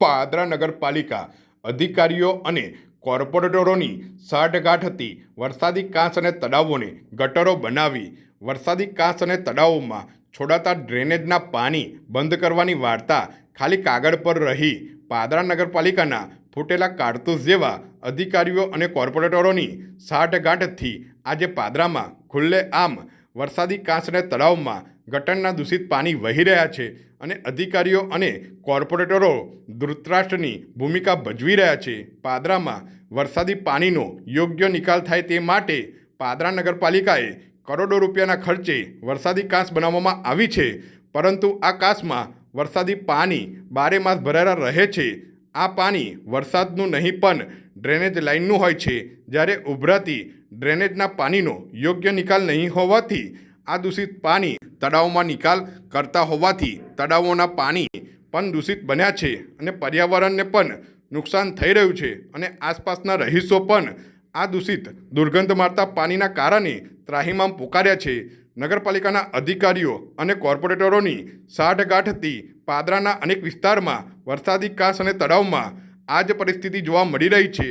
પાદરા નગરપાલિકા અધિકારીઓ અને કોર્પોરેટરોની સાઠગાંઠથી વરસાદી કાંસ અને તળાવોને ગટરો બનાવી, વરસાદી કાંસ અને તળાવોમાં છોડાતા ડ્રેનેજના પાણી બંધ કરવાની વાર્તા ખાલી કાગળ પર રહી. પાદરા નગરપાલિકાના ફૂટેલા કારતૂસ જેવા અધિકારીઓ અને કોર્પોરેટરોની સાઠગાંઠથી આજે પાદરામાં ખુલ્લે આમ વરસાદી કાંસ અને તળાવમાં ગટરના દૂષિત પાણી વહી રહ્યા છે. અને અધિકારીઓ અને કોર્પોરેટરો ધૃતરાષ્ટ્રની ભૂમિકા ભજવી રહ્યા છે. પાદરામાં વરસાદી પાણીનો યોગ્ય નિકાલ થાય તે માટે પાદરા નગરપાલિકાએ કરોડો રૂપિયાના ખર્ચે વરસાદી કાંસ બનાવવામાં આવી છે. પરંતુ આ કાંસમાં વરસાદી પાણી બારે માસ ભરાયેલા રહે છે. આ પાણી વરસાદનું નહીં પણ ડ્રેનેજ લાઇનનું હોય છે. જ્યારે ઉભરાતી ડ્રેનેજના પાણીનો યોગ્ય નિકાલ નહીં હોવાથી આ દૂષિત પાણી તળાવમાં નિકાલ કરતા હોવાથી તળાવોના પાણી પણ દૂષિત બન્યા છે અને પર્યાવરણને પણ નુકસાન થઈ રહ્યું છે અને આસપાસના રહીશો પણ આ દૂષિત દુર્ગંધ મારતા પાણીના કારણે ત્રાહીમામ પોકાર્યા છે. નગરપાલિકાના અધિકારીઓ અને કોર્પોરેટરોની સાઠગાંઠથી પાદરાના અનેક વિસ્તારમાં વરસાદી કાંસ અને તળાવમાં આ જ પરિસ્થિતિ જોવા મળી રહી છે.